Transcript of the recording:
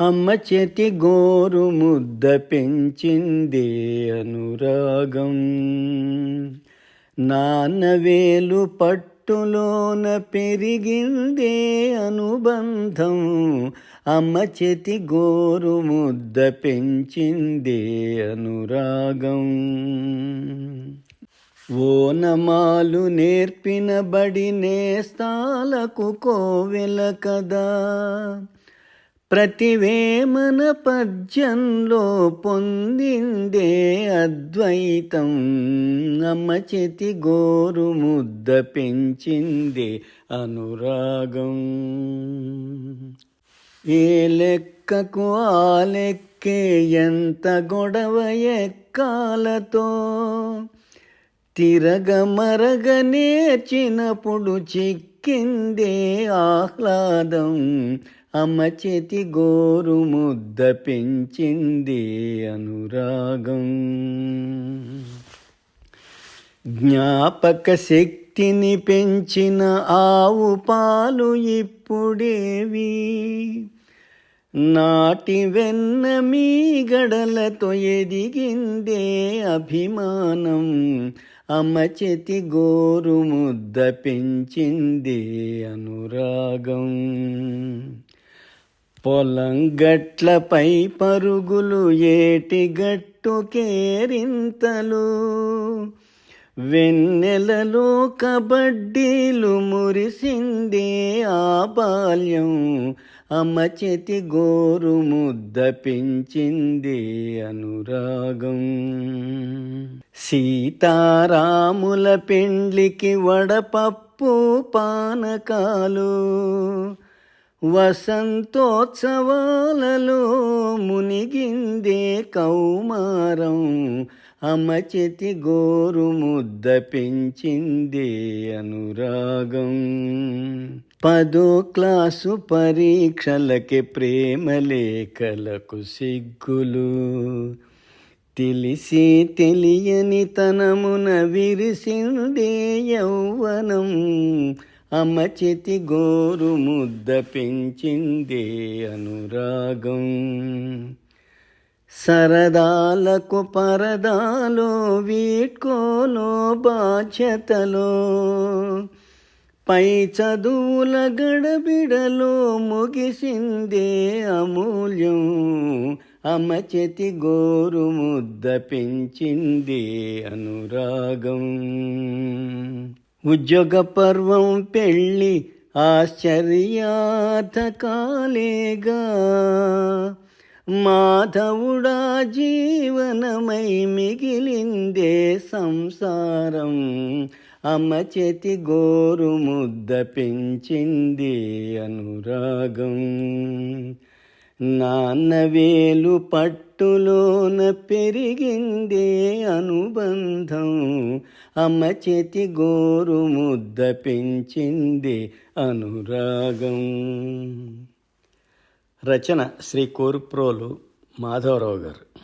అమ్మ చేతి గోరు ముద్ద పెంచిందే అనురాగం. నాన్నవేలు పట్టులోన పెరిగిందే అనుబంధం. అమ్మ చేతి గోరు ముద్ద పెంచిందే అనురాగం. ఓనమాలు నేర్పిన బడి నేస్తాలకు కోవెల కదా. ప్రతివేమన పద్యంలో పొందిందే అద్వైతం. అమ్మ చేతి గోరు ముద్ద పెంచిందే అనురాగం. ఏ లెక్కకు ఆ లెక్కే ఎంత గొడవ ఎక్కాలతో? తిరగ మరగ నేర్చినప్పుడు చిక్కిందే ఆహ్లాదం. అమ్మ చేతి గోరు ముద్ద పెంచింది అనురాగం. జ్ఞాపక శక్తిని పెంచిన ఆవు పాలు ఇప్పుడేవి. నాటి వెన్న మీ గడలతో ఎదిగిందే అభిమానం. అమ్మ చేతి గోరు ముద్ద పెంచింది అనురాగం. పొలం గట్లపై పరుగులు ఏటి గట్టు కేరింతలు? వెన్నెలలో కబడ్డీలు మురిసిందే ఆ బాల్యం. అమ్మ గోరు ముద్ద పెంచింది అనురాగం. సీతారాముల పెండ్లికి వడపప్పు పానకాలు. వసంతోత్సవాలలో మునిగిందే కౌమారం. అమచితి గోరు ముద్ద పెంచిందే అనురాగం. పదో క్లాసు పరీక్షలకి ప్రేమలేఖలకు సిగ్గులు. తెలిసి తెలియని తనమున విరిసిందే యౌవనం. అమ్మ చేతి గోరు ముద్ద పెంచిందే అనురాగం. సరదాలకు పరదాలో వీట్కోలో బాధ్యతలో పై చదువుల గడబిడలో ముగిసిందే అమూల్యం. అమ్మ చేతి గోరు ముద్ద పెంచిందే అనురాగం. ఉద్యోగ పర్వం పెళ్ళి ఆశ్చర్యార్థకాలేగా. మాధవుడా జీవనమై మిగిలిందే సంసారం. అమ్మ చేతి గోరు ముద్ద పెంచింది అనురాగం. నాన్నవేలు పట్టులోన పెరిగిందే అనుబంధం. అమ్మ చేతి గోరు ముద్ద పెంచింది అనురాగం. రచన శ్రీ కోరుప్రోలు మాధవరావు గారు.